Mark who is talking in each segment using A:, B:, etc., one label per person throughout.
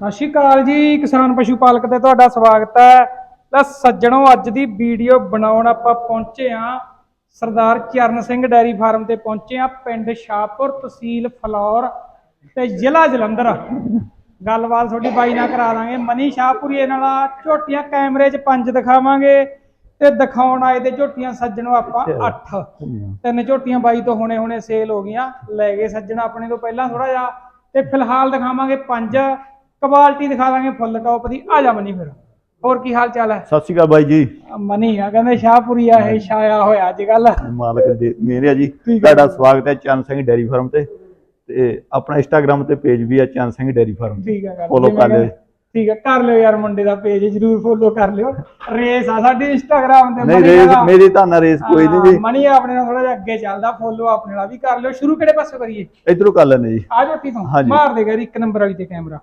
A: ਸਤਿ ਸ਼੍ਰੀ ਅਕਾਲ ਜੀ ਕਿਸਾਨ ਪਸ਼ੂ ਪਾਲਕ ਤੇ ਤੁਹਾਡਾ ਸਵਾਗਤ ਹੈ। ਤਾਂ ਸੱਜਣੋ ਅੱਜ ਦੀ ਵੀਡੀਓ ਬਣਾਉਣ ਆਪਾਂ ਪਹੁੰਚੇ ਆ ਸਰਦਾਰ ਚਰਨ ਸਿੰਘ ਡੈਰੀ ਫਾਰਮ ਤੇ ਪਹੁੰਚੇ ਆ ਪਿੰਡ ਸ਼ਾਹਪੁਰ ਤਹਿਸੀਲ ਫਲੌਰ ਤੇ ਜ਼ਿਲ੍ਹਾ ਜਲੰਧਰ। ਗੱਲਬਾਤ ਤੁਹਾਡੀ ਬਾਈ ਨਾਲ ਕਰਾ ਦਾਂਗੇ। ਮਨੀ ਸ਼ਾਹਪੁਰੀਏ ਨਾਲ ਝੋਟੀਆਂ ਕੈਮਰੇ 'ਚ ਪੰਜ ਦਿਖਾਵਾਂਗੇ ਤੇ ਦਿਖਾਉਣ ਆਏ ਤੇ ਝੋਟੀਆਂ ਸੱਜਣੋ ਆਪਾਂ 8 ਤਿੰਨ ਝੋਟੀਆਂ ਬਾਈ ਤੋਂ ਹੁਣੇ ਹੁਣੇ ਸੇਲ ਹੋ ਗਈਆਂ। ਲੈ ਗਏ ਸੱਜਣਾ ਆਪਣੇ ਤੋਂ ਪਹਿਲਾਂ ਥੋੜਾ ਜਿਹਾ ਤੇ ਫਿਲਹਾਲ ਦਿਖਾਵਾਂਗੇ ਪੰਜ। ਕੁਆਲਿਟੀ ਦਿਖਾ ਦਾਂਗੇ ਫੁੱਲ ਟੌਪ ਦੀ ਆ ਜਾ ਮਨੀ ਫਿਰ। ਹੋਰ ਕੀ ਹਾਲ ਚਾਲ ਹੈ?
B: ਸਤਿ ਸ਼੍ਰੀ ਅਕਾਲ ਬਾਈ ਜੀ।
A: ਮਨੀ ਆ ਕਹਿੰਦੇ ਸ਼ਾਹਪੁਰੀ ਆ ਇਹ ਛਾਇਆ ਹੋਇਆ ਅੱਜ ਕੱਲ
B: ਮਾਲਕ ਦੇ ਮੇਰੇ ਆ ਜੀ। ਤੁਹਾਡਾ ਸਵਾਗਤ ਹੈ ਚੰਨ ਸਿੰਘ ਡੈਰੀ ਫਾਰਮ ਤੇ। ਤੇ ਆਪਣਾ ਇੰਸਟਾਗ੍ਰam ਤੇ ਪੇਜ ਵੀ ਹੈ ਚੰਨ ਸਿੰਘ ਡੈਰੀ ਫਾਰਮ।
A: ਠੀਕ ਹੈ ਜਿਵੇਂ
B: ਕਰ ਲਿਓ।
A: ਠੀਕ ਹੈ ਕਰ ਲਿਓ ਯਾਰ ਮੁੰਡੇ ਦਾ ਪੇਜ ਜਰੂਰ ਫੋਲੋ ਕਰ ਲਿਓ। ਰੇਸ ਆ ਸਾਡੀ ਇੰਸਟਾਗ੍ਰਾਮ ਤੇ
B: ਨਹੀਂ ਰੇਸ ਮੇਰੀ ਤਾਂ ਨਾ ਰੇਸ ਕੋਈ ਨਹੀਂ ਜੀ।
A: ਮਨੀ ਆਪਣੇ ਨਾਲ ਥੋੜਾ ਜਿਹਾ ਅੱਗੇ ਚੱਲਦਾ ਫੋਲੋ ਆਪਣੇ ਨਾਲ ਵੀ ਕਰ ਲਿਓ। ਸ਼ੁਰੂ ਕਿਹੜੇ ਪਾਸੇ ਕਰੀਏ?
B: ਇਧਰੋਂ ਕਰ ਲੈਂਦੇ ਜੀ।
A: ਆ ਝੋਟੀ ਤੋਂ। ਮਾਰ ਦੇਗਾ ਇੱਕ ਨੰਬਰ ਵਾਲੀ ਤੇ ਕੈਮਰਾ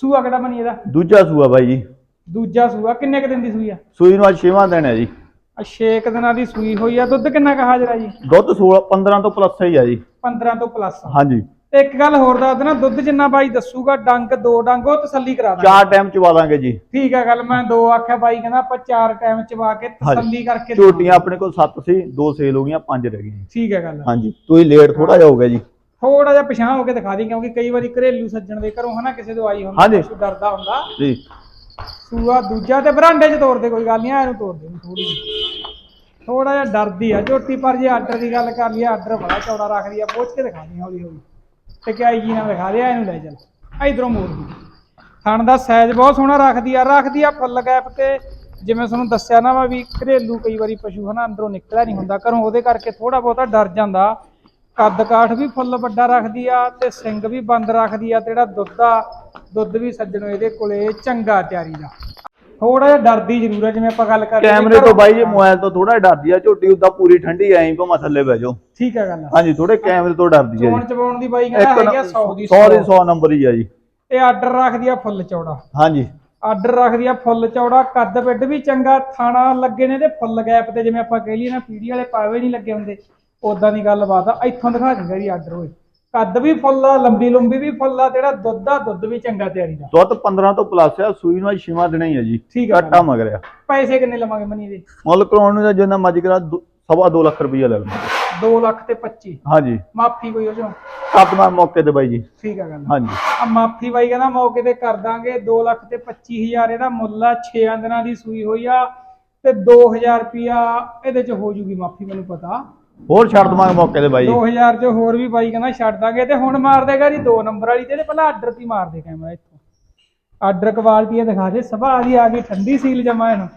A: ਸੂਆ ਕਿਹੜਾ ਬਣੀ ਇਹਦਾ?
B: ਦੂਜਾ ਸੂਆ ਬਾਈ ਜੀ।
A: ਦੂਜਾ ਸੂਆ ਕਿੰਨੇ ਕ ਦਿਨ ਦੀ ਸੂਈ ਆ?
B: ਸੂਈ ਨੂੰ ਅੱਜ ਛੇਵਾਂ ਦਿਨ ਹੈ ਜੀ।
A: ਆ 6 ਦਿਨਾਂ ਦੀ ਸੂਈ ਹੋਈ ਆ ਦੁੱਧ ਕਿੰਨਾ ਕ ਹਾਜ਼ਰ ਆ ਜੀ?
B: ਦੁੱਧ 16 15 ਤੋਂ ਪਲੱਸ ਹੀ ਆ ਜੀ
A: 15 ਤੋਂ ਪਲੱਸ
B: ਹਾਂਜੀ।
A: ਤੇ ਇੱਕ ਗੱਲ ਹੋਰ ਦੱਸ ਦੇਣਾ ਦੁੱਧ ਜਿੰਨਾ ਬਾਈ ਦੱਸੂਗਾ ਡੰਗ ਦੋ ਡੰਗ ਉਹ ਤਸੱਲੀ ਕਰਾ ਦਾਂਗੇ।
B: ਚਾਰ ਟਾਈਮ ਚਵਾ ਦਾਂਗੇ ਜੀ।
A: ਠੀਕ ਹੈ ਗੱਲ ਮੈਂ ਦੋ ਆਖਿਆ ਬਾਈ ਕਹਿੰਦਾ ਆਪਾਂ ਚਾਰ ਟਾਈਮ ਚਵਾ ਕੇ ਤਸੱਲੀ ਕਰਕੇ।
B: ਝੋਟੀਆਂ ਆਪਣੇ ਕੋਲ 7 ਸੀ ਦੋ ਸੇਲ ਹੋ ਗਈਆਂ ਪੰਜ ਰਹਿ ਗਈਆਂ।
A: ਠੀਕ ਹੈ ਗੱਲ।
B: ਹਾਂਜੀ। ਤੁਸੀਂ ਲੇਟ ਥੋੜਾ ਗਿਆ ਜੀ।
A: ਥੋੜਾ ਜਿਹਾ ਪਛਾਣ ਹੋ ਕੇ ਦਿਖਾ ਦੀ ਕਿਉਂਕਿ ਕਈ ਵਾਰੀ ਘਰੇਲੂ ਸੱਜਣ ਦੇ ਘਰੋਂ ਹਨਾ ਕਿਸੇ ਤੋਂ ਆਈ ਹੁੰਦਾ
B: ਹਾਂਜੀ।
A: ਪਸ਼ੂ ਡਰਦਾ ਹੁੰਦਾ।
B: ਜੀ।
A: ਸੂਆ ਦੂਜਾ ਤੇ ਬਰਾਂਡੇ 'ਚ ਤੋੜ ਦੇ ਕੋਈ ਗੱਲ ਨਹੀਂ ਇਹਨੂੰ ਤੋੜ ਦੇ ਥੋੜੀ ਥੋੜਾ ਜਿਹਾ। ਡਰਦੀ ਆ ਝੋਟੀ ਪਰ ਜੇ ਆਰਡਰ ਦੀ ਗੱਲ ਕਰ ਲਈ ਆਰਡਰ ਬੜਾ ਚੌੜਾ ਰੱਖਦੀ ਆ ਪੁੱਛ ਕੇ ਦਿਖਾ ਦੀ ਹੌਲੀ ਹੌਲੀ। ਤੇ ਕਿਆ ਜੀ ਨਾਲ ਦਿਖਾ ਦੇ ਇਹਨੂੰ ਲੈ ਚੱਲ। ਇਧਰੋਂ ਮੋੜ ਦੀ। ਥਣ ਦਾ ਸਾਈਜ਼ ਬਹੁਤ ਸੋਹਣਾ ਰੱਖਦੀ ਆ ਰੱਖਦੀ ਆ ਫੁੱਲ ਗੈਪ ਤੇ। ਜਿਵੇਂ ਤੁਹਾਨੂੰ ਦੱਸਿਆ ਨਾ ਵਾ ਵੀ ਘਰੇਲੂ ਕਈ ਵਾਰੀ ਪਸ਼ੂ ਹਨਾ ਅੰਦਰੋਂ ਨਿਕਲਿਆ ਨਹੀਂ ਹੁੰਦਾ ਘਰੋਂ ਉਹਦੇ ਕਰਕੇ ਥੋੜਾ ਬਹੁਤਾ ਡਰ ਜਾਂਦਾ। ਕੱਦ ਕਾਠ ਵੀ ਫੁੱਲ ਵੱਡਾ ਰੱਖਦੀ ਆ ਤੇ ਸਿੰਘ ਵੀ ਬੰਦ ਰੱਖਦੀ ਆ ਤੇ ਜਿਹੜਾ ਦੁੱਧ ਆ ਦੁੱਧ ਵੀ ਸੱਜਣੋ ਇਹਦੇ ਕੋਲੇ ਚੰਗਾ ਤਿਆਰੀ ਦਾ। ਥੋੜਾ ਜਿਹਾ ਡਰਦੀ ਜ਼ਰੂਰ ਹੈ ਜਿਵੇਂ ਆਪਾਂ ਗੱਲ ਕਰ ਰਹੇ
B: ਕੈਮਰੇ ਤੋਂ ਬਾਈ ਜੀ ਮੋਬਾਈਲ ਤੋਂ ਥੋੜਾ ਡਰਦੀ ਆ ਝੋਟੀ ਉਦਾਂ ਪੂਰੀ ਠੰਡੀ ਐਂ ਭਾਵੇਂ ਥੱਲੇ ਬਹਿ ਜਾਓ।
A: ਠੀਕ ਹੈ ਗੱਲ
B: ਹਾਂਜੀ ਥੋੜੇ ਕੈਮਰੇ ਤੋਂ ਡਰਦੀ ਆ
A: ਚੋਣ
B: ਜੀ
A: ਚਬਾਉਣ ਦੀ ਬਾਈ ਕਹਿੰਦਾ ਹੈਗੀ ਆ 100 ਦੀ
B: 100 ਦੀ 100 ਨੰਬਰ ਹੀ ਆ ਜੀ।
A: ਇਹ ਆਰਡਰ ਰੱਖਦੀ ਆ ਫੁੱਲ ਚੌੜਾ।
B: ਹਾਂਜੀ।
A: ਆਰਡਰ ਰੱਖਦੀ ਆ ਫੁੱਲ ਚੌੜਾ ਕੱਦ ਪਿੱਡ ਵੀ ਚੰਗਾ ਥਾਣਾ ਲੱਗੇ ਨੇ ਤੇ ਫੁੱਲ ਗੈਪ ਤੇ ਜਿਵੇਂ ਆਪਾਂ ਕਹਿ ਲਈਏ ਨਾ ਪੀੜੀ ਵਾਲੇ ਪਾਵੇ ਨਹੀਂ ਲੱਗੇ ਹੁੰਦੇ। ਉਦਾਂ ਦੀ ਗੱਲਬਾਤ ਆ ਇੱਥੋਂ ਦਿਖਾ ਦਿੰਦਾ ਜੀ ਆਰਡਰ ਹੋਏ ਕੱਦ ਵੀ ਫੁੱਲ ਆ ਲੰਬੀ ਲੰਬੀ ਵੀ ਫੁੱਲ ਆ ਜਿਹੜਾ ਦੁੱਧ ਆ ਦੁੱਧ ਵੀ ਚੰਗਾ ਤਿਆਰੀ ਦਾ।
B: ਦੁੱਧ 15 ਤੋਂ ਪਲੱਸ ਆ ਸੂਈ ਨੂੰ ਛੇਵਾਂ ਦਿਨ ਹੀ ਆ ਜੀ।
A: ਠੀਕ ਆ
B: ਘਾਟਾ ਮਗਰਿਆ
A: ਪੈਸੇ ਕਿੰਨੇ ਲਵਾਂਗੇ ਮਨੀ ਦੇ?
B: ਮੁੱਲ ਕਰਾਉਣ ਨੂੰ ਤਾਂ ਜਿੰਨਾ ਮਰਜ਼ੀ ਕਰਾ ਸਵਾ 2 ਲੱਖ ਰੁਪਈਆ ਲੈ ਲਵਾਂਗੇ।
A: 2 ਲੱਖ ਤੇ 25
B: ਹਾਂਜੀ।
A: ਮਾਫੀ ਕੋਈ ਹੋ ਜਾ
B: ਆਪਣਾ ਮੌਕੇ ਤੇ ਬਾਈ ਜੀ।
A: ਠੀਕ ਆ ਗੱਲ।
B: ਹਾਂਜੀ।
A: ਆ ਮਾਫੀ ਬਾਈ ਕਹਿੰਦਾ ਮੌਕੇ ਤੇ ਕਰ ਦਾਂਗੇ 2 ਲੱਖ ਤੇ 25000 ਇਹਦਾ ਮੁੱਲ ਆ 6 ਦਿਨਾਂ ਦੀ ਸੂਈ ਹੋਈ ਆ ਤੇ 2000 ਰੁਪਿਆ ਇਹਦੇ ਚ ਹੋ ਜੂਗੀ ਮਾਫੀ ਮੈਨੂੰ ਪਤਾ।
B: ਹੋਰ ਛੱਡ ਦਵਾਂਗੇ ਮੌਕੇ ਤੇ ਬਾਈ। ਜੀ
A: 2000 ਚ ਹੋਰ ਵੀ ਬਾਈ ਕਹਿੰਦਾ ਛੱਡ ਦਾਂਗੇ ਤੇ ਹੁਣ ਮਾਰ ਦੇਗਾ ਜੀ 2 ਨੰਬਰ ਵਾਲੀ ਤੇ ਪਹਿਲਾਂ ਆਰਡਰ ਤੇ ਮਾਰ ਦੇ ਕੈਮਰਾ ਇੱਥੋਂ। ਆਰਡਰ ਕੁਆਲਿਟੀ ਦਿਖਾ ਦੇ ਸਭਾ ਦੀ ਆ ਗਈ ਠੰਡੀ ਸੀਲ ਜਮਾ ਇਹਨੂੰ।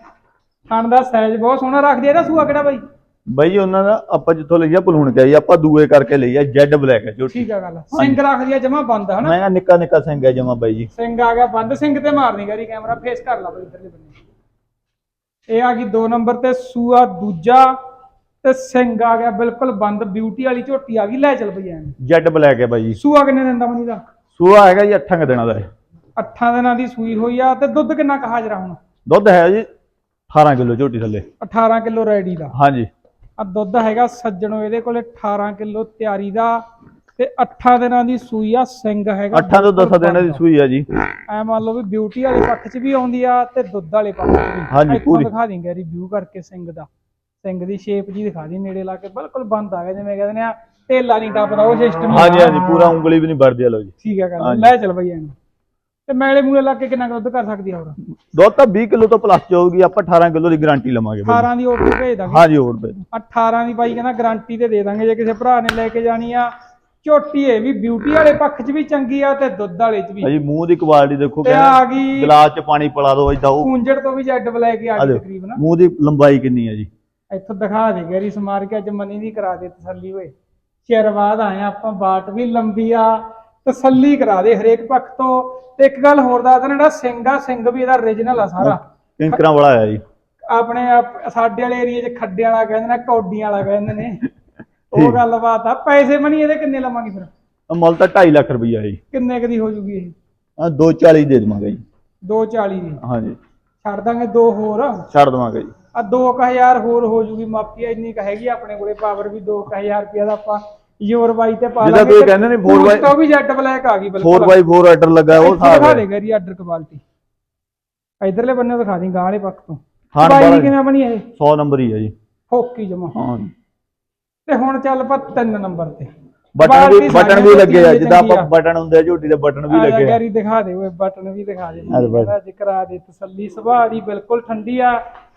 A: ਥਣ ਦਾ ਸਾਈਜ਼ ਬਹੁਤ ਸੋਹਣਾ ਰੱਖਦੀ ਇਹਦਾ ਸੂਆ ਕਿਹੜਾ ਬਾਈ?
B: ਬਾਈ ਉਹਨਾਂ ਦਾ ਆਪਾਂ ਜਿੱਥੋਂ ਲਈਆ ਭਲੂਣ ਕੇ ਆਈ ਆਪਾਂ ਦੂਏ ਕਰਕੇ ਲਈਆ ਜੈਡ ਬਲੈਕ ਹੈ ਝੋਟੀ।
A: ਠੀਕ ਆ ਗੱਲ ਸਿੰਘ ਰੱਖਦੀ ਆ ਜਮਾ ਬੰਦ ਹਨਾ?
B: ਮੈਂ ਕਿਹਾ ਨਿੱਕਾ ਨਿੱਕਾ ਸਿੰਘ ਹੈ ਜਮਾ ਬਾਈ ਜੀ।
A: ਸਿੰਘ ਆ ਗਿਆ ਬੰਦ ਸਿੰਘ ਤੇ ਮਾਰਨੀ ਗਰੀ ਕੈਮਰਾ ਫੇਸ ਕਰ ਲਾ ਬਈ ਇਧਰਲੇ ਬੰਨੇ। ਇਹ ਆ ਗਈ 2 ਨੰਬਰ ਤੇ ਸੂਆ ਦੂਜਾ ਤੇ ਸਿੰਘ ਆ ਗਿਆ ਬਿਲਕੁਲ ਬੰਦ ਬਿਊਟੀ ਵਾਲੀ ਝੋਟੀ ਆ ਗਈ ਲੈ ਚੱਲ ਬਈ ਐਨ
B: ਜੈਡ ਬਲੈਕ ਹੈ ਬਾਈ ਜੀ।
A: ਸੂਆ ਕਿੰਨੇ ਦਿਨ ਦਾ ਮਨੀ ਦਾ?
B: ਸੂਆ ਹੈਗਾ ਜੀ 8 ਦਿਨਾਂ ਦਾ ਹੈ।
A: 8 ਦਿਨਾਂ ਦੀ ਸੂਈ ਹੋਈ ਆ ਤੇ ਦੁੱਧ ਕਿੰਨਾ ਕੁ ਹਾਜ਼ਰ ਹੁਣ?
B: ਦੁੱਧ ਹੈ ਜੀ 18 ਕਿਲੋ ਝੋਟੀ ਥੱਲੇ।
A: 18 ਕਿਲੋ ਰੈਡੀ ਦਾ।
B: ਹਾਂਜੀ।
A: ਆ ਦੁੱਧ ਹੈਗਾ ਸੱਜਣੋ ਇਹਦੇ ਕੋਲੇ 18 ਕਿਲੋ ਤਿਆਰੀ ਦਾ ਤੇ 8 ਦਿਨਾਂ ਦੀ ਸੂਈ ਆ ਸਿੰਘ ਹੈਗਾ
B: 8 ਤੋਂ 10 ਦਿਨਾਂ ਦੀ ਸੂਈ ਆ ਜੀ।
A: ਐ ਮੰਨ ਲਓ ਵੀ ਬਿਊਟੀ ਵਾਲੇ ਪੱਖ 'ਚ ਵੀ ਆਉਂਦੀ ਆ ਤੇ ਦੁੱਧ ਵਾਲੇ ਪੱਖ 'ਚ ਵੀ।
B: ਹਾਂਜੀ, ਪੂਰੀ।
A: ਦਿਖਾ ਦਿੰਗੇ ਰਿਵਿਊ ਕਰਕੇ ਸਿੰਘ ਦਾ। ਸਿੰਘ ਦੀ ਸ਼ੇਪ ਜੀ ਦਿਖਾ ਦੀ ਨੇੜੇ ਲਾ ਕੇ ਬਿਲਕੁਲ ਬੰਦ ਆ ਗਿਆ ਜਿਵੇਂ ਕਹਿੰਦੇ ਨੇ ਆ ਢੇਲਾ ਨਹੀਂ ਟੱਪਦਾ ਉਹ ਸਿਸਟਮ
B: ਹਾਂਜੀ ਹਾਂਜੀ ਪੂਰਾ ਉਂਗਲੀ ਵੀ ਨਹੀਂ ਵੜਦੀ ਆ ਲਓ ਜੀ।
A: ਠੀਕ ਹੈ ਗੱਲ
B: ਹਾਂਜੀ।
A: ਲੈ ਚੱਲ ਬਈ ਇਹਨੂੰ। ਤੇ ਮੈਲੇ ਮੂਲੇ ਲਾ ਕੇ ਕਿੰਨਾ ਕੁ ਦੁੱਧ ਕਰ ਸਕਦੀ ਆ ਹੋਰ?
B: ਦੁੱਧ ਤਾਂ 20 ਕਿਲੋ ਤੋਂ ਪਲੱਸ ਜਾਊਗੀ ਆਪਾਂ 18 ਕਿਲੋ ਦੀ ਗਾਰੰਟੀ ਲਵਾਂਗੇ ਬਾਈ।
A: 18 ਦੀ ਆਰਡਰ ਭੇਜ ਦਾਂਗੇ।
B: ਹਾਂਜੀ ਹੋਰ ਬਾਈ
A: 18 ਦੀ ਬਾਈ ਕਹਿੰਦਾ ਗਾਰੰਟੀ ਤੇ ਦੇ ਦਾਂਗੇ ਜੇ ਕਿਸੇ ਭਰਾ ਨੇ ਲੈ ਕੇ ਜਾਣੀ ਆ। ਝੋਟੀ ਇਹ ਵੀ ਬਿਊਟੀ ਵਾਲੇ ਪੱਖ 'ਚ ਵੀ ਚੰਗੀ ਆ ਤੇ ਦੁੱਧ ਵਾਲੇ 'ਚ ਵੀ।
B: ਭਾਜੀ ਮੂੰਹ ਦੀ ਕੁਆਲਿਟੀ ਦੇਖੋ
A: ਤੇ ਆ ਗਈ
B: ਗਲਾਸ ਚ ਪਾਣੀ ਪਿਲਾ ਦਿਓ ਇਦਾਂ ਉਹ
A: ਕੂੰਜੜ ਤੋਂ ਵੀ ਜੈਡ ਬਲੈਕ ਆ
B: ਆ
A: ਗਈ ਤਕਰੀਬਨ।
B: ਮੂੰਹ ਦੀ ਲੰਬਾਈ ਕਿੰਨੀ ਹੈ ਜੀ।
A: ਇੱਥੋਂ ਦਿਖਾ ਦੇ ਗੈਰੀ ਸਮਾਰ ਕੇ ਅੱਜ ਮਨੀ ਦੀ ਕਰਾ ਦੇ ਤਸੱਲੀ ਹੋਏ ਚਿਰ ਬਾਅਦ ਆਏ ਆਪਾਂ ਬਾਟ ਵੀ ਲੰਬੀ ਆ ਤਸੱਲੀ ਕਰਾ ਦੇ ਹਰੇਕ ਪੱਖ ਤੋਂ। ਤੇ ਇੱਕ ਗੱਲ ਹੋਰ ਦੱਸ ਦੇਣਾ ਜਿਹੜਾ ਸਿੰਘ ਆ ਸਿੰਘ ਵੀ ਇਹਦਾ origignal ਆ ਸਾਰਾ।
B: ਕਿੰਕਰਾਂ ਵਾਲਾ ਆ ਜੀ।
A: ਆਪਣੇ ਆਪ- ਸਾਡੇ ਵਾਲੇ ਏਰੀਆ 'ਚ ਖੱਡੇ ਵਾਲਾ ਕਹਿੰਦੇ ਨੇ ਕੌਡੀਆਂ ਵਾਲਾ ਕਹਿੰਦੇ ਨੇ। ਉਹ ਗੱਲਬਾਤ ਆ। ਪੈਸੇ ਮਨੀ ਇਹਦੇ ਕਿੰਨੇ ਲਵਾਂਗੇ ਫਿਰ?
B: ਮੁੱਲ ਤਾਂ 2.5 ਲੱਖ ਰੁਪਈਆ ਜੀ।
A: ਕਿੰਨੇ ਕਦੀ ਹੋ ਜੂਗੀ ਇਹ?
B: ਆ 240 ਦੇ ਦੇਵਾਂਗੇ ਜੀ।
A: 240 ਦੀ।
B: ਹਾਂਜੀ।
A: ਛੱਡ ਦਾਂਗੇ ਦੋ ਹੋਰ।
B: ਛੱਡ ਦੇਵਾਂਗੇ ਜੀ।
A: ਆ 2000 ਹੋਰ ਹੋ ਜੂਗੀ ਮਾਫੀ ਇੰਨੀ ਕ ਹੈਗੀ ਆਪਣੇ ਕੋਲੇ ਪਾਵਰ ਵੀ 2000 ਰੁਪਇਆ ਦਾ ਆਪਾਂ ਯੋਰ ਬਾਈ ਤੇ ਪਾ
B: ਜਿੱਦਾਂ ਤੁਸੀਂ ਕਹਿੰਦੇ ਨੇ four by-
A: ਤੋਂ ਵੀ ਜੈਟ ਬਲੈਕ ਆ ਗਈ ਬਿਲਕੁਲ।
B: 4x4 ਆਰਡਰ ਲੱਗਾ ਉਹ
A: ਇੱਥੇ ਦਿਖਾ
B: ਸਾਰਾ
A: ਦੇ ਗਰੀ ਆਰਡਰ ਕੁਆਲਿਟੀ ਇਧਰਲੇ ਬੰਨੇ ਦਿਖਾ ਦੀ ਗਾਂ ਵਾਲੇ ਪੱਖ ਤੋਂ।
B: ਹਾਂ,
A: ਬਾਈ ਕਿਵੇਂ ਬਣੀ ਇਹ?
B: 100 ਨੰਬਰ ਹੀ ਹੈ ਜੀ।
A: ਫੋਕੀ ਜਮਾ।
B: ਹਾਂ।
A: ਤੇ ਹੁਣ ਚੱਲ ਪਾ ਤਿੰਨ ਨੰਬਰ ਤੇ।
B: ਬਟਨ ਵੀ ਬਟਨ ਵੀ ਲੱਗੇ ਆ ਜਿੱਦਾਂ ਆਪਾਂ। ਬਟਨ ਹੁੰਦੇ ਆ ਝੋਟੀ ਦੇ ਬਟਨ ਵੀ ਲੱਗੇ ਆ।
A: ਗੈਰੀ ਦਿਖਾ ਦੇ ਓਏ ਬਟਨ ਵੀ ਦਿਖਾ ਦੇ। ਅੱਜ ਕਰਾ ਦੇ ਤਸੱਲੀ। ਸੁਭਾਅ ਦੀ ਬਿਲਕੁਲ ਠੰਡੀ ਆ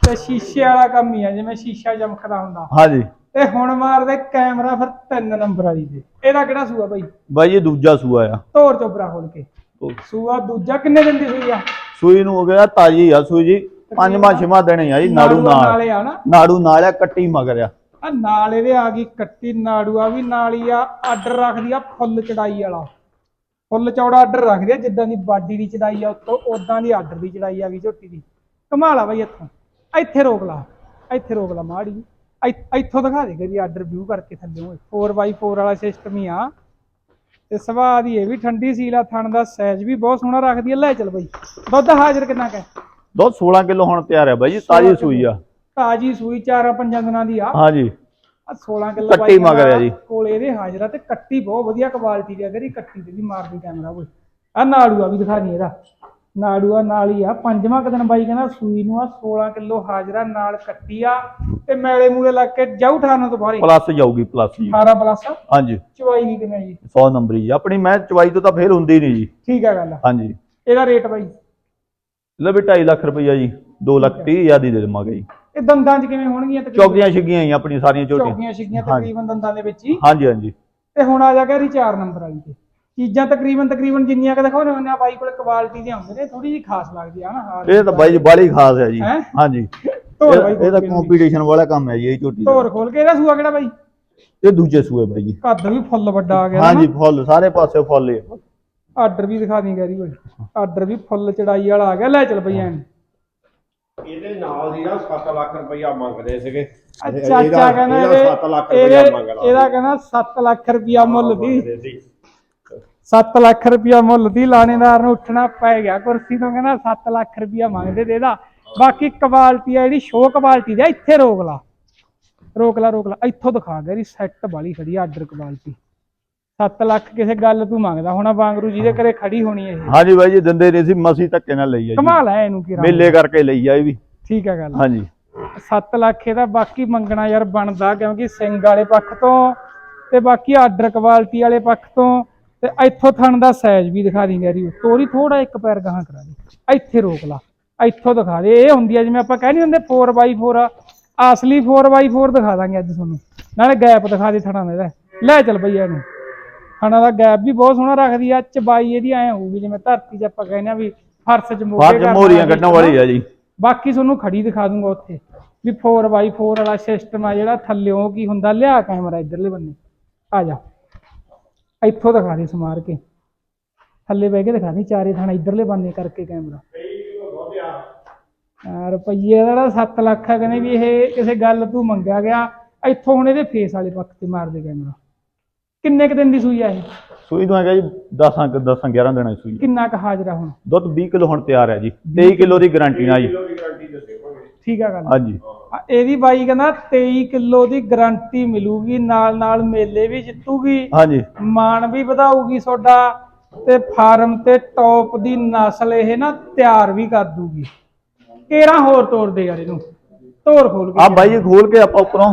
A: ਤੇ ਸ਼ੀਸ਼ੇ ਵਾਲਾ ਕੰਮ ਹੀ ਆ ਜਿਵੇਂ ਸ਼ੀਸ਼ਾ ਚਮਕਦਾ ਹੁੰਦਾ।
B: ਹਾਂਜੀ।
A: ਤੇ ਹੁਣ ਮਾਰਦੇ ਕੈਮਰਾ ਫਿਰ ਤਿੰਨ ਨੰਬਰ ਵਾਲੀ ਤੇ ਇਹਦਾ ਕਿਹੜਾ ਸੂਆ ਬਾਈ?
B: ਬਾਈ ਇਹ ਦੂਜਾ ਸੂਆ ਆ।
A: ਧੋਰ ਚੋਬਰਾ ਖੋਲ ਕੇ। ਸੂਆ ਦੂਜਾ ਕਿੰਨੇ ਦਿਨ ਦੀ ਸੂਈ ਆ?
B: ਸੂਈ ਨੂੰ ਹੋ ਗਿਆ ਤਾਜੀ ਆ ਸੂਈ ਜੀ। ਪੰਜਵਾਂ ਛੇਵਾਂ ਦਿਨ ਆ ਜੀ ਨਾੜੂ ਨਾਲ। ਨਾੜੂ ਨਾਲ ਆ ਕੱਟੀ ਮਗਰ ਆ।
A: ਆ ਨਾਲ ਇਹਦੇ ਆ ਗਈ ਕੱਟੀ ਨਾੜੂਆ ਵੀ ਨਾਲ ਹੀ ਆ ਆਰਡਰ ਰੱਖਦੀ ਆ ਫੁੱਲ ਚੜਾਈ ਵਾਲਾ। ਫੁੱਲ ਚੌੜਾ ਆਰਡਰ ਰੱਖਦੀ ਆ ਜਿੱਦਾਂ ਦੀ ਬਾਡੀ ਦੀ ਚੜਾਈ ਆ ਉੱਤੋਂ ਉਦਾਂ ਦੀ ਆਰਡਰ ਦੀ ਚੜਾਈ ਆ ਗਈ ਝੋਟੀ ਦੀ। ਕਮਾਲ ਆ ਬਈ ਇੱਥੋਂ। ਇੱਥੇ ਰੋਕ ਲਾ ਇੱਥੇ ਰੋਕ ਲਾ ਮਾੜੀ ਇੱਥ- ਦਿਖਾ ਦੇ ਕਰੀ ਆਰਡਰ ਵਿਊ ਕਰਕੇ ਥੱਲੇ 4x4 ਵਾਲਾ ਸਿਸਟਮ ਹੀ ਆ। ਤੇ ਸੁਭਾਅ ਦੀ ਇਹ ਵੀ ਠੰਡੀ ਸੀਲ ਆ ਥਣ ਦਾ ਸਾਈਜ਼ ਵੀ ਬਹੁਤ ਸੋਹਣਾ ਰੱਖਦੀ ਆ। ਲੈ ਚੱਲ ਬਈ। ਦੁੱਧ ਹਾਜ਼ਰ ਕਿੰਨਾ ਕੈ
B: ਦੁੱਧ 16 ਕਿਲੋ ਹੁਣ ਤਿਆਰ ਆ ਬਾਈ ਜੀ ਤਾਜੀ ਸੂਈ ਆ।
A: ਤਾਜੀ ਸੂਈ ਚਾਰਾਂ ਪੰਜਾਂ ਦਿਨਾਂ ਦੀ ਆ।
B: ਹਾਂਜੀ।
A: ਆ 16 ਕਿਲੋ
B: ਕੱਟੀ ਮਗਰ ਆ ਜੀ।
A: ਕੋਲ ਇਹਦੇ ਹਾਜ਼ਰਾ ਤੇ ਕੱਟੀ ਬਹੁਤ ਵਧੀਆ ਕੁਆਲਿਟੀ ਦੀ ਅਗਰ ਇਹ ਕੱਟੀ ਤੇ ਵੀ ਮਾਰਦੀ ਕੈਮਰਾ ਓਏ ਆ ਨਾੜੂਆ ਵੀ ਦਿਖਾ ਨਹੀਂ ਇਹਦਾ ਨਾੜੂਆ ਨਾਲ ਹੀ ਆ। ਪੰਜਵਾਂ ਕੁ ਦਿਨ ਬਾਈ ਕਹਿੰਦਾ ਸੂਈ ਨੂੰ ਆ 16 ਕਿਲੋ ਹਾਜ਼ਰਾ ਨਾਲ ਕੱਟੀ ਆ ਤੇ ਮੈਲੇ ਮੂਲੇ ਲੱਗ ਕੇ ਜਾਊ ਠਾਣਾ ਤੋਂ ਬਾਹਰ।
B: ਪਲੱਸ ਜਾਊਗੀ ਪਲੱਸ ਜੀ।
A: 18 ਪਲੱਸ
B: ਹਾਂਜੀ।
A: ਚਵਾਈ ਨਹੀਂ ਕਿਵੇਂ ਜੀ?
B: 100 ਨੰਬਰ ਆ। ਆਪਣੀ ਮੈਂ ਚਵਾਈ ਤੋਂ ਤਾਂ ਫੇਰ ਹੁੰਦੀ ਨਹੀਂ ਜੀ।
A: ਠੀਕ ਆ ਗੱਲ
B: ਹਾਂਜੀ।
A: ਇਹਦਾ ਰੇਟ ਬਾਈ?
B: ਲੈ ਵੀ 2.5 ਲੱਖ ਰੁਪਈਆ ਜੀ। 2 ਲੱਖ 30 ਹਜ਼ਾਰ ਦੀ ਦੇ ਦੇਵਾਂਗੇ ਜੀ।
A: ਇਹ ਦੰਦਾਂ 'ਚ ਕਿਵੇਂ ਹੋਣਗੀਆਂ ਤਕਰੀਬਨ?
B: ਚੌਕੀਆਂ ਛਿੱਗੀਆਂ ਹੀ ਆਪਣੀ ਸਾਰੀਆਂ ਝੋਟੀਆਂ
A: ਚੌਕੀਆਂ ਛਿੱਗੀਆਂ
B: ਹਾਂਜੀ।
A: ਤਕਰੀਬਨ ਦੰਦਾਂ ਦੇ ਵਿੱਚ ਹੀ।
B: ਹਾਂਜੀ ਹਾਂਜੀ।
A: ਤੇ ਹੁਣ ਆ ਜਾ ਗਿਆ ਰੀ 4 ਨੰਬਰ ਵਾਲੀ ਤੇ। ਚੀਜ਼ਾਂ ਤਕਰੀਬਨ ਤਕਰੀਬਨ ਜਿੰਨੀਆਂ ਕਿ ਦਿਖਾਉਣੇ ਹੁੰਦੇ ਆ ਬਾਈ ਕੋਲ ਕੁਆਲਿਟੀ ਦੇ ਹੁੰਦੇ ਨੇ ਥੋੜੀ ਜਿਹੀ ਖਾਸ ਲੱਗਦੀ ਆ ਨਾ ਹਾਂ
B: ਇਹ ਤਾਂ ਬਾਈ ਜੀ ਬਾਲੀ ਖਾਸ ਹੈ ਜੀ।
A: ਹੈਂ?
B: ਹਾਂਜੀ।
A: ਧੋਰ
B: ਇਹ
A: ਬਾਈ
B: ਇਹ ਤਾਂ ਕੰਪੀਟੀਸ਼ਨ ਵਾਲਾ ਕੰਮ ਹੈ ਜੀ ਇਹ ਝੋਟੀ ਦਾ।
A: ਧੋਰ ਖੋਲ ਕੇ ਇਹਦਾ ਸੂਆ ਕਿਹੜਾ ਬਾਈ?
B: ਇਹ ਦੂਜੇ ਸੂਏ ਬਾਈ ਜੀ।
A: ਕੱਦ ਵੀ ਫੁੱਲ ਵੱਡਾ ਆ ਗਿਆ
B: ਹਾਂਜੀ ਫੁੱਲ ਸਾਰੇ ਪਾਸੇ ਫੁੱਲ ਹੀ ਆ।
A: ਆਰਡਰ ਵੀ ਦਿਖਾ ਦੀ ਗੈਰੀ ਓਏ ਆਰਡਰ ਵੀ ਫੁੱਲ ਚੜਾਈ ਵਾਲਾ ਆ ਗਿਆ। ਲੈ ਚੱਲ ਬਈ ਐਨ
C: ਇਹਦੇ ਨਾਲ ਦੀ ਨਾ 7 ਲੱਖ ਰੁਪਈਆ ਮੰਗਦੇ ਸੀਗੇ।
A: ਚਾਚਾ ਕਹਿੰਦਾ
C: ਇਹਦਾ
A: ਇਹਦੇ
C: 7 ਲੱਖ ਰੁਪਈਆ ਮੰਗਦਾ
A: ਇਹਦਾ ਕਹਿੰਦਾ 7 ਲੱਖ ਰੁਪਿਆ ਮੁੱਲ ਦੀ।
C: ਮੰਗਦੇ ਸੀ।
A: 7 ਲੱਖ ਰੁਪਿਆ ਮੁੱਲ ਦੀ ਲਾਣੇਦਾਰ ਨੂੰ ਉੱਠਣਾ ਪੈ ਗਿਆ ਕੁਰਸੀ ਤੋਂ ਕਹਿੰਦਾ 7 ਲੱਖ ਰੁਪਿਆ ਮੰਗਦੇ ਤੇ ਇਹਦਾ। ਬਾਕੀ ਕੁਆਲਿਟੀ ਆ ਜਿਹੜੀ ਸ਼ੋਅ ਕੁਆਲਿਟੀ ਦੀ ਇੱਥੇ ਰੋਕ ਲਾ। ਰੋਕ ਲਾ ਰੋਕ ਲਾ। ਇੱਥੋਂ ਦਿਖਾ ਗਿਆ ਦੀ ਸੈੱਟ ਵਾਲੀ ਖੜੀ ਆਰਡਰ ਕੁਆਲਿਟੀ 7 ਲੱਖ ਕਿਸੇ ਗੱਲ ਤੂੰ ਮੰਗਦਾ ਹੋਣਾ ਵਾਂਗਰੂ ਜਿਹਦੇ ਘਰੇ ਖੜੀ ਹੋਣੀ ਇਹ।
B: ਹਾਂਜੀ ਬਾਈ ਜੀ ਦਿੰਦੇ ਨਹੀਂ ਸੀ ਮਸੀ ਧੱਕੇ ਨਾਲ ਲਈ ਆ ਜੀ।
A: ਕਮਾਲ ਹੈ ਇਹਨੂੰ ਕੀ
B: ਮੇਲੇ ਕਰਕੇ ਲਈ ਆ ਇਹ ਵੀ।
A: ਠੀਕ ਹੈ ਗੱਲ।
B: ਹਾਂਜੀ।
A: 7 ਲੱਖ ਇਹਦਾ ਬਾਕੀ ਮੰਗਣਾ ਯਾਰ ਬਣਦਾ ਕਿਉਂਕਿ ਸਿੰਘ ਵਾਲੇ ਪੱਖ ਤੋਂ ਤੇ ਬਾਕੀ ਆਰਡਰ ਕੁਆਲਿਟੀ ਵਾਲੇ ਪੱਖ ਤੋਂ ਤੇ ਇੱਥੋਂ ਥਣ ਦਾ ਸਾਈਜ਼ ਵੀ ਦਿਖਾ ਦੀ ਯਾਰੀ ਤੋਰੀ ਥੋੜਾ ਇੱਕ ਪੈਰ ਗਾਹਾਂ ਕਰਾ ਦੇ। ਇੱਥੇ ਰੋਕ ਲਾ। ਇੱਥੋਂ ਦਿਖਾ ਦੇ। ਇਹ ਹੁੰਦੀ ਆ ਜਿਵੇਂ ਆਪਾਂ ਕਹਿ ਨਹੀਂ ਹੁੰਦੇ 4x4 ਅਸਲੀ 4x4 ਦਿਖਾ ਦਾਂਗੇ ਅੱਜ ਤੁਹਾਨੂੰ। ਨਾਲੇ ਗੈਪ ਦਿਖਾ ਦੇ ਥਣਾ ਦਾ ਲੈ ਚੱਲ ਬਈ ਇਹਨੂੰ। ਥਣਾ ਦਾ ਗੈਪ ਵੀ ਬਹੁਤ ਸੋਹਣਾ ਰੱਖਦੀ ਆ ਚਬਾਈ ਇਹਦੀ ਐ ਹੋਊਗੀ ਜਿਵੇਂ ਧਰਤੀ 'ਚ ਆਪਾਂ ਕਹਿੰਦੇ ਆ ਵੀ ਫਰਸ਼ 'ਚ ਮੋਢੇ
B: ਫਰਜ ਮੋਰੀਆਂ ਕੱਢਣ ਵਾਲੀ ਆ ਜੀ।
A: ਬਾਕੀ ਤੁਹਾਨੂੰ ਖੜੀ ਦਿਖਾ ਦੂੰਗਾ ਉੱਥੇ ਵੀ 4x4 ਵਾਲਾ ਸਿਸਟਮ ਆ ਜਿਹੜਾ ਥੱਲਿਓਂ ਕੀ ਹੁੰਦਾ ਲਿਆ ਕੈਮਰਾ ਇਧਰਲੇ ਬੰਨੇ ਆ ਜਾ। ਇੱਥੋਂ ਦਿਖਾ ਦੇ ਸਮਾਰ ਕੇ। ਥੱਲੇ ਬਹਿ ਕੇ ਦਿਖਾ ਦੇ ਚਾਰੇ ਥਾਣਾ ਇਧਰਲੇ ਬੰਨੇ ਕਰਕੇ ਕੈਮਰਾ ਰੁਪਈਏ ਦਾ ਜਿਹੜਾ 7 ਲੱਖ ਆ ਕਹਿੰਦੇ ਵੀ ਇਹ ਕਿਸੇ ਗੱਲ ਤੂੰ ਮੰਗਿਆ ਗਿਆ ਇੱਥੋਂ ਹੁਣ ਇਹਦੇ ਫੇਸ ਵਾਲੇ ਪੱਖ ਤੇ ਮਾਰ ਦੇ ਕੈਮਰਾ ਕਿੰਨੇ ਕ ਦਿਨ ਦੀ ਸੂਈ ਆ ਇਹ?
B: ਸੂਈ ਤੋਂ ਹੈਗਾ ਜੀ 10 10 11 ਦਿਨਾਂ ਦੀ ਸੂਈ।
A: ਕਿੰਨਾ ਕ ਹਾਜ਼ਰਾ ਹੁਣ?
B: ਦੁੱਧ 20 ਕਿਲੋ ਹੁਣ ਤਿਆਰ ਹੈ ਜੀ। 23 ਕਿਲੋ ਦੀ ਗਾਰੰਟੀ ਨਾਲ ਜੀ।
A: ਠੀਕ ਆ ਗੱਲ।
B: ਹਾਂਜੀ।
A: ਆ, ਇਹਦੀ ਬਾਈ ਕਹਿੰਦਾ 23 ਕਿਲੋ ਦੀ ਗਾਰੰਟੀ ਮਿਲੂਗੀ ਨਾਲ ਨਾਲ ਮੇਲੇ ਵੀ ਜਿੱਤੂਗੀ।
B: ਹਾਂਜੀ।
A: ਮਾਣ ਵੀ ਵਧਾਊਗੀ ਤੁਹਾਡਾ ਤੇ ਫਾਰਮ ਤੇ ਟੌਪ ਦੀ ਨਸਲ ਇਹ ਨਾ ਤਿਆਰ ਵੀ ਕਰ ਦੂਗੀ। ਕੇਰਾ ਹੋਰ ਤੋੜ ਦੇ ਯਾਰ ਇਹਨੂੰ? ਤੋੜ ਖੋਲ ਕੇ।
B: ਆ ਬਾਈ ਜੀ ਖੋਲ ਕੇ ਆਪਾਂ ਉੱਪਰੋਂ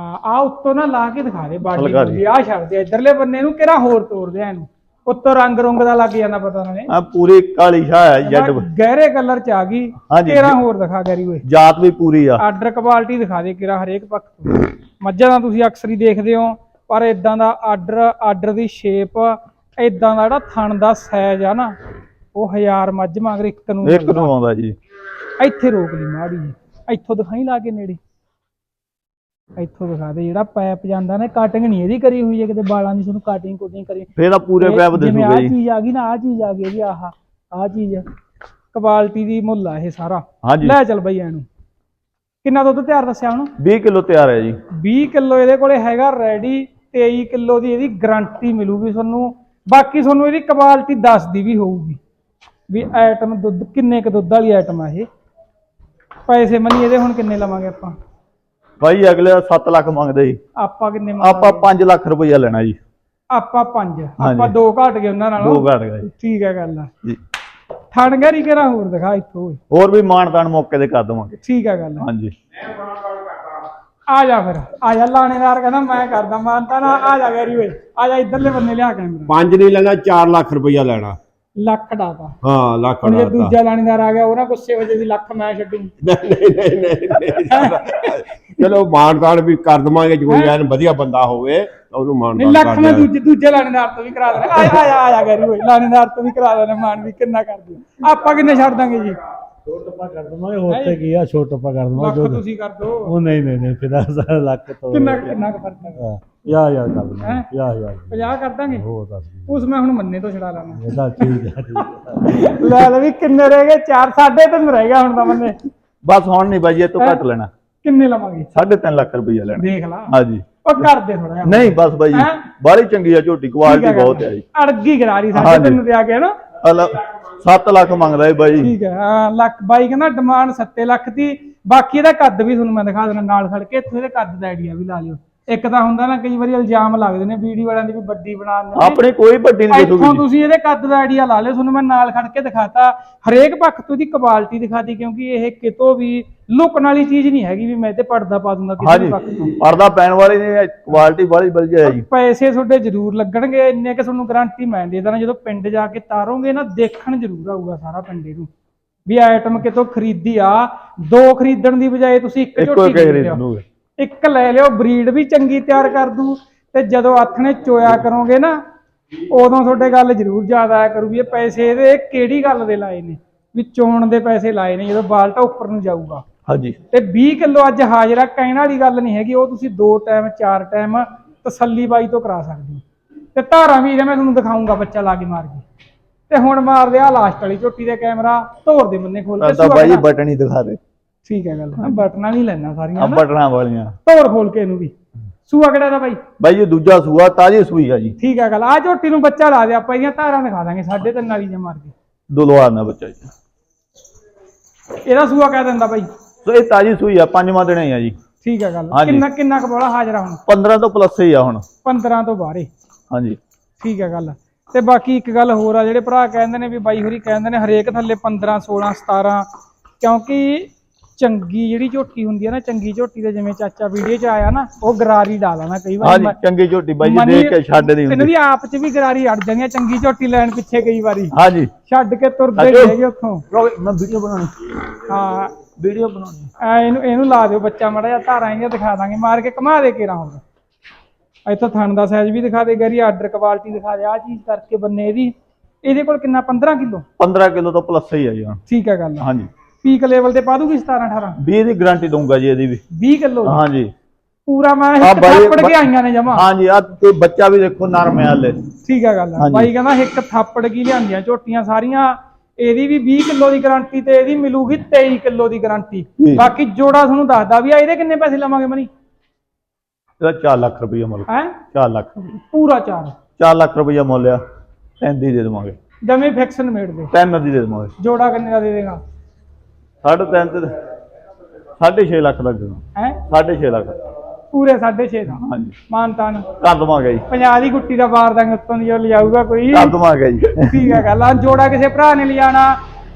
A: ਹਾਂ ਆ ਉੱਤੋਂ ਨਾ ਲਾ ਕੇ ਦਿਖਾ ਦੇ ਬਾਡੀ
B: ਹਲਕਾ ਜੀ।
A: ਦੀ ਆ ਛੱਡ ਦੇ ਇਧਰਲੇ ਬੰਨੇ ਨੂੰ ਕਿਹੜਾ ਹੋਰ ਤੋੜ ਦੇ ਇਹਨੂੰ? ਉੱਤੋਂ ਰੰਗ ਰੁੰਗ ਦਾ ਲੱਗ ਜਾਂਦਾ ਪਤਾ ਨਾਲੇ
B: ਆ ਪੂਰੀ ਕਾਲੀ ਸ਼ਾਹ ਹੈ ਜੱਟ
A: ਗਹਿਰੇ ਕਲਰ ਚ ਆ ਗਈ
B: ਹਾਂਜੀ।
A: ਕਿਹੜਾ ਹੋਰ ਦਿਖਾ ਗੈਰੀ ਓਏ?
B: ਜਾਤ ਵੀ ਪੂਰੀ ਆ।
A: ਆਰਡਰ ਕੁਆਲਿਟੀ ਦਿਖਾ ਦੇ ਕਿਰਾ ਹਰੇਕ ਪੱਖ ਤੋਂ। ਮੱਝਾਂ ਦਾ ਤੁਸੀਂ ਅਕਸਰ ਹੀ ਦੇਖਦੇ ਹੋ ਪਰ ਇਦਾਂ ਦਾ ਆਰਡਰ ਆਰਡਰ ਦੀ ਸ਼ੇਪ ਇਦਾਂ ਦਾ ਜਿਹੜਾ ਥਣ ਦਾ ਸਾਈਜ਼ ਆ ਨਾ ਉਹ ਹਜ਼ਾਰ ਮੱਝ ਮਗਰ ਇੱਕ ਨੂੰ
B: ਇੱਕ ਨੂੰ ਆਉਂਦਾ ਜੀ।
A: ਇੱਥੇ ਰੋਕ ਲਈ ਮਾੜੀ। ਇੱਥੋਂ ਦਿਖਾਈ ਲਾ ਕੇ ਨੇੜੇ। ਇੱਥੋਂ ਦਿਖਾ ਦੇ ਜਿਹੜਾ ਪੈਪ ਜਾਂਦਾ ਨਾ ਕਟਿੰਗ ਨਹੀਂ ਇਹਦੀ ਕਰੀ ਹੋਈ ਹੈ ਕਿਤੇ ਵਾਲਾਂ ਦੀ ਤੁਹਾਨੂੰ ਕਟਿੰਗ ਕੁਟਿੰਗ ਕਰੀ।
B: ਫੇਰ ਤਾਂ ਪੂਰੇ ਪੈਪ
A: ਜਿਵੇਂ
B: ਦਿਸੂਗਾ
A: ਆਹ
B: ਜੀ
A: ਚੀਜ਼ ਆ ਗਈ ਨਾ ਆ ਚੀਜ਼ ਆ ਗਈ ਜੀ ਆਹ ਆਹ ਚੀਜ਼ ਕੁਆਲਿਟੀ ਦੀ ਮੁੱਲ ਆ ਇਹ ਸਾਰਾ।
B: ਹਾਂਜੀ।
A: ਲੈ ਚੱਲ ਬਈ ਇਹਨੂੰ। ਕਿੰਨਾ ਦੁੱਧ ਤਿਆਰ ਦੱਸਿਆ ਹੁਣ
B: 20 ਕਿਲੋ ਤਿਆਰ ਹੈ ਜੀ।
A: 20 ਕਿਲੋ ਇਹਦੇ ਕੋਲੇ ਹੈਗਾ ਰੈਡੀ 23 ਕਿਲੋ ਦੀ ਇਹਦੀ ਗਾਰੰਟੀ ਮਿਲੂਗੀ ਤੁਹਾਨੂੰ। ਬਾਕੀ ਤੁਹਾਨੂੰ ਇਹਦੀ ਕੁਆਲਿਟੀ ਦੱਸਦੀ ਵੀ ਹੋਊਗੀ। ਵੀ ਆਈਟਮ ਦੁੱਧ ਕਿੰਨੇ ਕ ਦੁੱਧ ਵਾਲੀ ਆਈਟਮ ਆ ਇਹ। ਪੈਸੇ ਮੰਨੀ ਇਹਦੇ ਹੁਣ ਕਿੰਨੇ ਲਵਾਂਗੇ ਆਪਾਂ?
B: ਬਾਈ ਅਗਲੇ 7 ਲੱਖ ਮੰਗਦੇ ਜੀ।
A: ਆਪਾਂ ਕਿੰਨੇ
B: ਆਪਾਂ
A: ਮੰਗਾਂਗੇ?
B: 5 ਲੱਖ ਰੁਪਈਆ ਲੈਣਾ ਜੀ।
A: ਆਪਾਂ 5 ਆਪਾਂ
B: ਹਾਂਜੀ।
A: ਦੋ ਘਟ ਗਏ ਉਹਨਾਂ ਨਾਲੋਂ।
B: ਦੋ ਘੱਟ ਗਿਆ ਜੀ
A: ਠੀਕ ਹੈ ਗੱਲ ਆ।
B: ਜੀ।
A: ਥਣਗਰੀ ਕਿਹੜਾ ਹੋਰ ਦਿਖਾ ਇੱਥੋਂ।
B: ਹੋਰ ਵੀ ਮਾਣ ਤਾਣ ਮੌਕੇ ਤੇ ਕਰ ਦਵਾਂਗੇ।
A: ਠੀਕ ਹੈ ਗੱਲ
B: ਹਾਂਜੀ।
A: ਆ ਜਾ ਫਿਰ। ਆ ਜਾ ਲਾਣੇਦਾਰ ਕਹਿੰਦਾ ਮੈਂ ਕਰਦਾ ਮਾਨਤਾ ਨਾ ਆ ਜਾ ਗੈਰੀ ਓਏ। ਆ ਜਾ ਇਧਰਲੇ ਬੰਨੇ ਲਿਆ ਕੈਮਰਾ।
C: ਪੰਜ ਨਹੀਂ ਲੈਣਾ 4 ਲੱਖ ਰੁਪਈਆ ਲੈਣਾ।
A: ਲੱਖ ਡਾਤਾ
C: ਹਾਂ ਲੱਖ
A: ਹੁਣ ਜੇ। ਦੂਜਾ ਲਾਣੇਦਾਰ ਆ ਗਿਆ ਉਹ ਨਾ ਗੁੱਸੇ ਵਜੇ ਦੀ ਲੱਖ ਮੈਂ ਛੱਡੂ।
C: ਨਹੀਂ ਨਹੀਂ ਨਹੀਂ ਨਹੀਂ ਚਲੋ ਮਾਨਤਾਨ ਵੀ ਕਰ ਦਵਾਂਗੇ ਜੇ ਕੋਈ ਐਨ ਵਧੀਆ ਬੰਦਾ ਹੋਵੇ ਤਾਂ ਉਹਨੂੰ
A: ਨਹੀਂ
C: ਮਾਨਤਾਨ
A: ਲੱਖ ਮੈਂ। ਦੂਜੇ ਦੂਜੇ ਲਾਣੇਦਾਰ ਤੋਂ ਵੀ ਕਰਾ ਦੇਣਾ। ਆ ਜਾ ਆ ਜਾ ਆ ਜਾ ਗੈਰੀ ਓਏ ਲਾਣੇਦਾਰ ਤੋਂ ਵੀ ਕਰਾ ਦੇਣਾ ਮਾਨ ਵੀ ਕਿੰਨਾ ਕਰ ਦਿਓ। ਆਪਾਂ ਕਿੰਨੇ ਛੱਡ ਦਾਂਗੇ ਜੀ?
D: ਛੋਟ ਟੱਪਾ ਕਰ ਦਵਾਂਗੇ ਹੋਰ ਤੇ ਕੀ ਆ? ਛੋਟ ਟੱਪਾ ਕਰ ਦਵਾਂਗੇ
A: ਲੱਖ ਤੁਸੀਂ ਕਰ ਦੋ।
D: ਉਹ ਨਹੀਂ ਨਹੀਂ ਨਹੀਂ ਫਿਰ ਆਹ ਲੱਖ ਤੋਂ
A: ਕਿੰਨਾ ਕਿੰਨਾ ਕੁ ਫ਼ਰਕ ਹੈ।
D: ਯਾ ਯਾ ਕਰ ਦਵਾਂਗੇ
A: ਹੈਂ?
D: ਯਾ ਯਾ
A: 50 ਕਰ ਦਾਂਗੇ?
D: ਹੋਰ ਦੱਸ
A: ਉਸ ਮੈਂ ਹੁਣ ਮੰਨੇ ਤੋਂ ਛਡਾ ਲਾਣਾ
D: ਇਹਦਾ ਠੀਕ ਹੈ ਠੀਕ ਹੈ
A: ਲੈ ਲੈ ਵੀ ਕਿੰਨੇ ਰਹਿ ਗਏ? 4 3.5 ਰਹਿ ਗਿਆ ਹੁਣ ਤਾਂ ਮੰਨੇ।
B: ਬਸ ਹੁਣ ਨਹੀਂ ਬਾਈ ਇਹ ਤੋਂ ਘੱਟ ਲੈਣਾ।
A: ਕਿੰਨੇ ਲਵਾਂਗੇ?
B: 3.5 ਲੱਖ ਰੁਪਈਆ ਲੈਣਾ।
A: ਦੇਖ ਲਾ।
B: ਹਾਂਜੀ।
A: ਉਹ ਕਰ ਦੇ ਥੋੜਾ
B: ਨਹੀਂ ਬਸ ਬਾਈ
A: ਹੈਂ?
B: ਬਾਹਲੀ ਚੰਗੀ ਆ ਝੋਟੀ ਕੁਆਲਿਟੀ ਬਹੁਤ ਹੈ ਜੀ।
A: ਅੜਗੀ ਗਰਾਰੀ ਸਾਡੇ
B: ਹਾਂਜੀ।
A: ਤੈਨੂੰ ਤੇ ਆ ਗਿਆ ਨਾ
B: ਅਲ 7 ਲੱਖ ਮੰਗਦਾ ਹੈ ਬਾਈ।
A: ਠੀਕ ਹੈ ਹਾਂ ਲੱਖ ਬਾਈ ਕਹਿੰਦਾ ਡਿਮਾਂਡ 7 ਲੱਖ ਦੀ। ਬਾਕੀ ਇਹਦਾ ਕੱਦ ਵੀ ਤੁਹਾਨੂੰ ਮੈਂ ਦਿਖਾ ਦੇਣਾ ਨਾਲ ਖੜ ਕੇ। ਇੱਥੇ ਇਹਦੇ ਕੱਦ ਦਾ ਆਈਡੀਆ ਵੀ ਲਾ ਲਿਓ। ਇੱਕ ਤਾਂ ਹੁੰਦਾ ਨਾ ਕਈ ਵਾਰੀ ਇਲਜ਼ਾਮ ਲੱਗਦੇ ਨੇ ਵੀਡੀਓ ਵਾਲਿਆਂ ਦੀ ਵੀ ਵੱਡੀ ਬਣਾ ਦਿੰਦੇ ਨੇ।
B: ਆਪਣੇ ਕੋਈ ਵੱਡੀ ਨਹੀਂ
A: ਇੱਥੋਂ ਤੁਸੀਂ ਇਹਦੇ ਕੱਦ ਦਾ ਆਈਡੀਆ ਲਾ ਲਿਓ ਤੁਹਾਨੂੰ ਮੈਂ ਨਾਲ ਖੜ ਕੇ ਦਿਖਾਤਾ। ਹਰੇਕ ਪੱਖ ਤੋਂ ਇਹਦੀ ਕੁਆਲਿਟੀ ਦਿਖਾਤੀ ਕਿਉਂਕਿ ਇਹ ਕਿਤੋਂ ਵੀ ਲੁਕਣ ਵਾਲੀ ਚੀਜ਼ ਨਹੀਂ ਹੈਗੀ ਵੀ ਮੈਂ ਤੇ ਪਰਦਾ ਪਾ ਦੂੰਗਾ ਕਿਸੇ
B: ਹਾਂਜੀ
A: ਵੀ ਪੱਖ ਤੋਂ।
B: ਪਰਦਾ ਪੈਣ ਵਾਲੀ ਨਹੀਂ ਕੁਆਲਿਟੀ ਬਾਹਲੀ ਵਧੀਆ ਹੈ ਜੀ।
A: ਪੈਸੇ ਤੁਹਾਡੇ ਜ਼ਰੂਰ ਲੱਗਣਗੇ ਇੰਨੇ ਕਿ ਤੁਹਾਨੂੰ ਗਾਰੰਟੀ ਮੈਂ ਦੇ ਦੇਣਾ ਜਦੋਂ ਪਿੰਡ ਜਾ ਕੇ ਤਾਰੋਗੇ ਨਾ ਦੇਖਣ ਜ਼ਰੂਰ ਆਊਗਾ ਸਾਰਾ ਪਿੰਡ ਇਹਨੂੰ। ਵੀ ਆਈਟਮ ਕਿਤੋਂ ਖਰੀਦੀ ਆ ਦੋ ਖਰੀਦਣ ਦੀ ਬਜਾਏ ਤੁਸੀਂ ਇੱਕ
B: ਇੱਕੋ
A: ਝੋਟੀ
B: ਇੱਕ
A: ਖਰੀਦ
B: ਖਰੀਦ
A: ਲਿਓ
B: ਲੂਗੇ
A: ਇੱਕ ਲੈ ਲਿਓ ਬਰੀਡ ਵੀ ਚੰਗੀ ਤਿਆਰ ਕਰ ਦੂ। ਤੇ ਜਦੋਂ ਆਥਣੇ ਚੋਇਆ ਕਰੋਗੇ ਨਾ ਉਦੋਂ ਤੁਹਾਡੇ ਗੱਲ ਜ਼ਰੂਰ ਯਾਦ ਆਇਆ ਕਰੂ ਵੀ ਇਹ ਪੈਸੇ ਇਹਦੇ ਕਿਹੜੀ ਗੱਲ ਦੇ ਲਾਏ ਨੇ? ਵੀ ਚੋਣ ਦੇ ਪੈਸੇ ਲਾਏ ਨੇ ਜਦੋਂ ਬਾਲਟਾ ਉੱਪਰ ਨੂੰ ਜਾਊਗਾ।
B: ਹਾਂਜੀ।
A: ਤੇ 20 ਕਿਲੋ ਅੱਜ ਹਾਜ਼ਰਾ ਕਹਿਣ ਵਾਲੀ ਗੱਲ ਨਹੀਂ ਹੈਗੀ ਉਹ ਤੁਸੀਂ ਦੋ ਟਾਈਮ ਚਾਰ ਟਾਈਮ ਤਸੱਲੀ ਬਾਈ ਤੋਂ ਕਰਾ ਸਕਦੇ ਹੋ। ਤੇ ਧਾਰਾਂ ਵੀ ਮੈਂ ਤੁਹਾਨੂੰ ਦਿਖਾਉਂਗਾ ਬੱਚਾ ਲਾ ਕੇ ਮਾਰ ਕੇ। ਤੇ ਹੁਣ ਮਾਰ ਦਿਆ ਲਾਸਟ ਵਾਲੀ ਝੋਟੀ ਦੇ ਕੈਮਰਾ ਧੋਰ ਦੇ ਬੰਨੇ ਖੋਲ ਕੇ
B: ਤਾਂ ਬਾਈ? ਬਟਨ ਹੀ ਦਿਖਾ ਦੇ।
A: ਠੀਕ ਹੈ ਗੱਲ ਬਟਨਾਂ ਨਹੀਂ ਲੈਣਾ
B: ਆ
A: ਸਾਰੀਆਂ ਨਾ।
B: ਬਟਨਾਂ ਵਾਲੀਆਂ।
A: ਧੋਰ ਖੋਲ ਕੇ ਇਹਨੂੰ ਵੀ। ਸੂਆ ਕਿਹੜਾ ਦਾ ਬਾਈ?
B: ਬਾਈ ਇਹ ਦੂਜਾ ਸੂਆ ਤਾਜੀ ਸੂਈ ਆ ਜੀ।
A: ਠੀਕ ਹੈ ਗੱਲ ਆ ਝੋਟੀ ਨੂੰ ਬੱਚਾ ਲਾ ਦੇ ਆਪਾਂ ਇਹਦੀਆਂ ਧਾਰਾਂ ਦਿਖਾ ਦਾਂਗੇ ਸਾਢੇ ਤਿੰਨ ਵਾਲੀ ਜੇ ਮਾਰ ਕੇ।
B: ਦੁਲਵਾਰ ਨਾ ਬੱਚਾ ਜੀ।
A: ਇਹਦਾ ਸੂਆ ਕਹਿ ਦਿੰਦਾ ਬਾਈ।
B: ਸੋ ਇਹ ਤਾਜੀ ਸੂਈ ਆ ਪੰਜਵਾਂ ਦਿਨ ਹੀ ਆ ਜੀ।
A: ਠੀਕ ਹੈ ਗੱਲ
B: ਹਾਂਜੀ।
A: ਕਿੰਨਾ ਕਿੰਨਾ ਕੁ ਬੋਲਾ ਹਾਜ਼ਰਾ ਹੁਣ?
B: 15 ਤੋਂ ਪਲੱਸ ਹੀ ਆ ਹੁਣ।
A: 15 ਤੋਂ ਬਾਹਰੇ
B: ਹਾਂਜੀ।
A: ਠੀਕ ਹੈ ਗੱਲ ਤੇ ਬਾਕੀ ਇੱਕ ਗੱਲ ਹੋਰ ਆ ਜਿਹੜੇ ਭਰਾ ਕਹਿੰਦੇ ਨੇ ਵੀ ਬਾਈ ਹੋਰੀ ਕਹਿੰਦੇ ਨੇ ਹਰੇਕ ਥੱਲੇ 15 16 17 ਕਿਉਂਕਿ ਚੰਗੀ ਜਿਹੜੀ ਝੋਟੀ ਹੁੰਦੀ ਹੈ ਨਾ ਚੰਗੀ ਝੋਟੀ ਦੇ ਜਿਵੇਂ ਚਾਚਾ ਵੀਡੀਓ 'ਚ ਆਇਆ ਨਾ ਉਹ ਗਰਾਰੀ ਡਾਲਾ ਨਾ ਕਈ ਵਾਰੀ
B: ਹਾਂਜੀ ਚੰਗੀ ਝੋਟੀ ਬਾਈ ਜੀ ਦੇਖ ਕੇ ਛੱਡ ਨਹੀਂ
A: ਇਹਨਾਂ
B: ਹੁੰਦੀ
A: ਦੀ ਆਪ 'ਚ ਵੀ ਗਰਾਰੀ ਅੜ ਜਾਂਦੀ ਆ ਚੰਗੀ ਝੋਟੀ ਲੈਣ ਪਿੱਛੇ ਕਈ ਵਾਰੀ।
B: ਹਾਂਜੀ।
A: ਛੱਡ ਕੇ ਤੁਰਦੇ। ਹੈਗੇ ਉੱਥੋਂ।
B: ਮੈਂ ਵੀਡੀਓ ਬਣਾਉਣੀ।
A: ਹਾਂ।
B: ਵੀਡੀਓ ਬਣਾਉਣੀ।
A: ਐ ਇਹਨੂੰ ਇਹਨੂੰ ਲਾ ਦਿਓ ਬੱਚਾ ਮੜਾ ਜਿਹਾ ਧਾਰਾਂ ਇਹਦੀਆਂ ਦਿਖਾ ਦਾਂਗੇ ਮਾਰ ਕੇ ਕਮਾ ਦੇ ਕੇ ਰਹੂੰਗਾ ਇੱਥੋਂ ਥਣ ਦਾ ਸਾਈਜ਼ ਵੀ ਦਿਖਾ ਦੇ ਗਰੀ ਆਰਡਰ ਕੁਆਲਿਟੀ ਦਿਖਾ ਦੇ ਆ ਚੀਜ਼ ਕਰਕੇ ਬੰਨੇ ਇਹਦੀ। ਇਹਦੇ ਕੋਲ ਕਿੰਨਾ? 15 ਕਿਲੋ?
B: 15 ਕਿਲੋ ਤੋਂ ਪਲੱਸ ਹੀ ਆ ਜੀ ਹੁਣ
A: ਠੀਕ ਹੈ ਗੱਲ।
B: ਹਾਂਜੀ।
A: ਪੀਕ ਲੈਵਲ ਤੇ ਪਾ ਦੂਗੀ 17 18
B: 20 ਦੀ ਗਾਰੰਟੀ ਦਊਂਗਾ ਜੀ ਇਹਦੀ ਵੀ।
A: 20 ਕਿਲੋ
B: ਹਾਂਜੀ।
A: ਪੂਰਾ ਮੈਂ ਇੱਕ ਥਾਪੜ ਕੇ ਆਈਆਂ ਨੇ ਜਮਾ।
B: ਹਾਂਜੀ ਆ ਤੇ ਬੱਚਾ ਵੀ ਦੇਖੋ ਨਰਮ ਹੈ ਹਾਲੇ।
A: ਠੀਕ ਹੈ ਗੱਲ। ਬਾਈ ਕਹਿੰਦਾ ਇੱਕ ਥਾਪੜ ਕੀ ਲਿਆਂਦੀਆਂ ਝੋਟੀਆਂ ਸਾਰੀਆਂ ਇਹਦੀ ਵੀ 20 ਕਿਲੋ ਦੀ ਗਾਰੰਟੀ ਤੇ ਇਹਦੀ ਮਿਲੂਗੀ 23 ਕਿਲੋ ਦੀ ਗਾਰੰਟੀ। ਬਾਕੀ ਜੋੜਾ ਤੁਹਾਨੂੰ ਦੱਸਦਾ ਵੀ ਆ ਇਹਦੇ ਕਿੰਨੇ ਪੈਸੇ ਲਵਾਂਗੇ ਮਨੀ?
B: ਇਹਦਾ 4 ਲੱਖ ਰੁਪਈਆ ਮੁੱਲ।
A: ਹੈ?
B: 4 ਲੱਖ।
A: ਪੂਰਾ ਚਾਰ।
B: 4 ਲੱਖ ਰੁਪਈਆ ਮੁੱਲ ਆ। ਤਿੰਨ ਦੀ ਦੇ ਦੇਵਾਂਗੇ।
A: ਜਮੇ ਫਿਕਸਨ ਮੇੜ ਦੇ।
B: ਤਿੰਨ ਦੀ ਦੇ ਦੇਵਾਂਗੇ।
A: ਜੋੜਾ ਕਿੰਨੇ ਦਾ ਦੇ ਦੇਗਾ?
B: ਸਾਢੇ ਤਿੰਨ ਤੇ ਸਾਢੇ 6 ਲੱਖ ਦਾ ਦੇਣਾ
A: ਹੈ?
B: ਸਾਢੇ 6 ਲੱਖ।
A: ਪੂਰੇ 6.5 ਦਾ।
B: ਹਾਂਜੀ।
A: ਮਾਨਤਾਨ
B: ਕਰ ਦਵਾਂਗੇ ਜੀ।
A: 50 ਦੀ ਗੁੱਟੀ ਦਾ ਬਾਰ ਦਾਂਗੇ ਉੱਤੋਂ ਦੀ ਉਹ ਲਿਜਾਊਗਾ ਕੋਈ।
B: ਕਰ ਦਵਾਂਗੇ ਜੀ।
A: ਠੀਕ ਹੈ ਗੱਲ ਆ। ਜੋੜਾ ਕਿਸੇ ਭਰਾ ਨੇ ਲਿਜਾਣਾ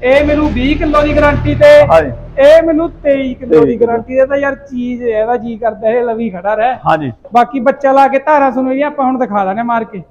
A: ਇਹ ਮੈਨੂੰ 20 ਕਿਲੋ ਦੀ ਗਾਰੰਟੀ ਤੇ।
B: ਹਾਂਜੀ।
A: ਇਹ ਮੈਨੂੰ 23 ਕਿਲੋ
B: 23
A: ਦੀ ਗਾਰੰਟੀ ਦੇ ਤਾਂ ਯਾਰ ਚੀਜ਼ ਇਹਦਾ ਜੀ ਕਰਦਾ ਇਹ ਲਵੀ ਖੜਾ ਰਹਿ।
B: ਹਾਂਜੀ।
A: ਬਾਕੀ ਬੱਚਾ ਲਾ ਕੇ ਧਾਰਾ ਸੁਣੋ ਜੀ ਆਪਾਂ ਹੁਣ ਦਿਖਾ ਦਾਂਗੇ ਮਾਰ ਕੇ।